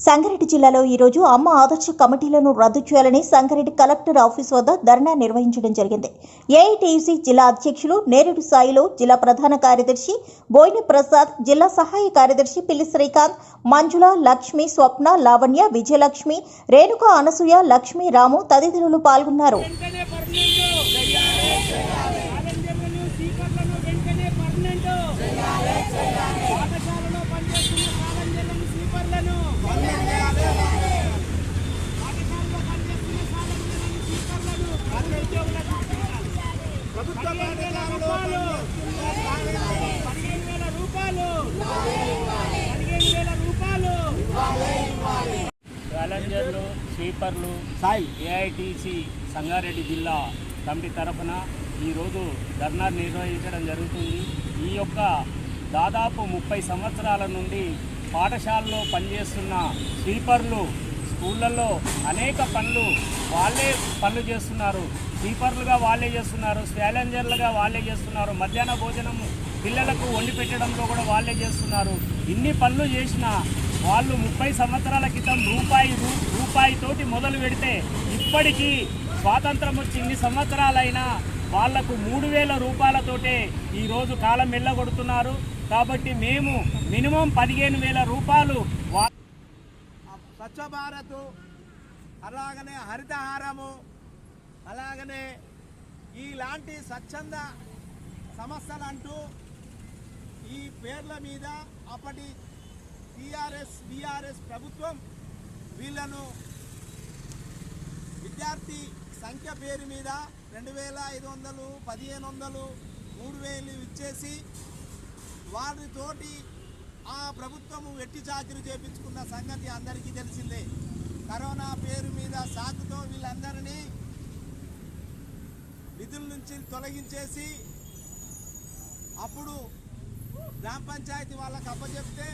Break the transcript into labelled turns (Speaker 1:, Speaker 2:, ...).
Speaker 1: సంగారెడ్డి జిల్లాలో ఈ రోజు అమ్మ ఆదర్శ కమిటీలను రద్దు చేయాలని సంగారెడ్డి కలెక్టర్ ఆఫీస్ వద్ద ధర్నా నిర్వహించడం జరిగింది. ఏఐటీయూసీ జిల్లా అధ్యక్షులు నేరేడు సాయిలో జిల్లా ప్రధాన కార్యదర్శి బోయిని ప్రసాద్ జిల్లా సహాయ కార్యదర్శి పిల్లి శ్రీకాంత్ మంజుల లక్ష్మి స్వప్న లావణ్య విజయలక్ష్మి రేణుక అనసూయ లక్ష్మి రాము తదితరులు పాల్గొన్నారు
Speaker 2: వెంటనే పర్మనెంట్ ఛాలెంజర్లను స్పీకర్లను వెంటనే పర్మనెంట్ పాఠశాలలో పనిచేస్తున్న ఛాలెంజర్లను స్లీపర్లను పాఠశాలలో పనిచేస్తున్న ఛాలెంజర్లను స్లీపర్లను ప్రభుత్వ రూపాయలు పదిహేను వేల రూపాయలు పదిహేను వేల రూపాయలు ఛాలెంజర్లు స్వీపర్లు సాయి. ఏఐటీసీ సంగారెడ్డి జిల్లా కమిటీ తరఫున ఈరోజు ధర్నా నిర్వహించడం జరుగుతుంది. ఈ యొక్క దాదాపు ముప్పై సంవత్సరాల నుండి పాఠశాలలో పనిచేస్తున్న స్వీపర్లు స్కూళ్ళల్లో అనేక పనులు వాళ్ళే పనులు చేస్తున్నారు. స్లీపర్లుగా వాళ్ళే చేస్తున్నారు స్వాలెంజర్లుగా వాళ్ళే చేస్తున్నారు మధ్యాహ్న భోజనం పిల్లలకు వండి పెట్టడంలో కూడా వాళ్ళే చేస్తున్నారు. ఇన్ని పనులు చేసినా వాళ్ళు ముప్పై సంవత్సరాల క్రితం రూపాయి రూ- రూపాయితోటి మొదలు పెడితే ఇప్పటికీ స్వాతంత్రం వచ్చి ఇన్ని సంవత్సరాలైనా వాళ్ళకు మూడు వేల రూపాయలతోటే ఈరోజు కాలం వెళ్ళగొడుతున్నారు. కాబట్టి మేము మినిమం పదిహేను వేల రూపాయలు వా
Speaker 3: స్వచ్ఛ భారత్ అలాగనే హరితహారము అలాగనే ఇలాంటి స్వచ్ఛంద సంస్థలు అంటూ ఈ పేర్ల మీద అప్పటి టీఆర్ఎస్ బీఆర్ఎస్ ప్రభుత్వం వీళ్ళను విద్యార్థి సంఖ్య పేరు మీద రెండు వేల ఐదు వందలు పదిహేను వందలు మూడు వేలు ఇచ్చేసి వారితోటి ఆ ప్రభుత్వము వెట్టి చాకిరి చేపించుకున్న సంగతి అందరికీ తెలిసిందే. కరోనా పేరు మీద సాకుతో వీళ్ళందరినీ విధుల నుంచి తొలగించేసి అప్పుడు గ్రామ పంచాయతీ వాళ్ళకి అప్పచెప్తే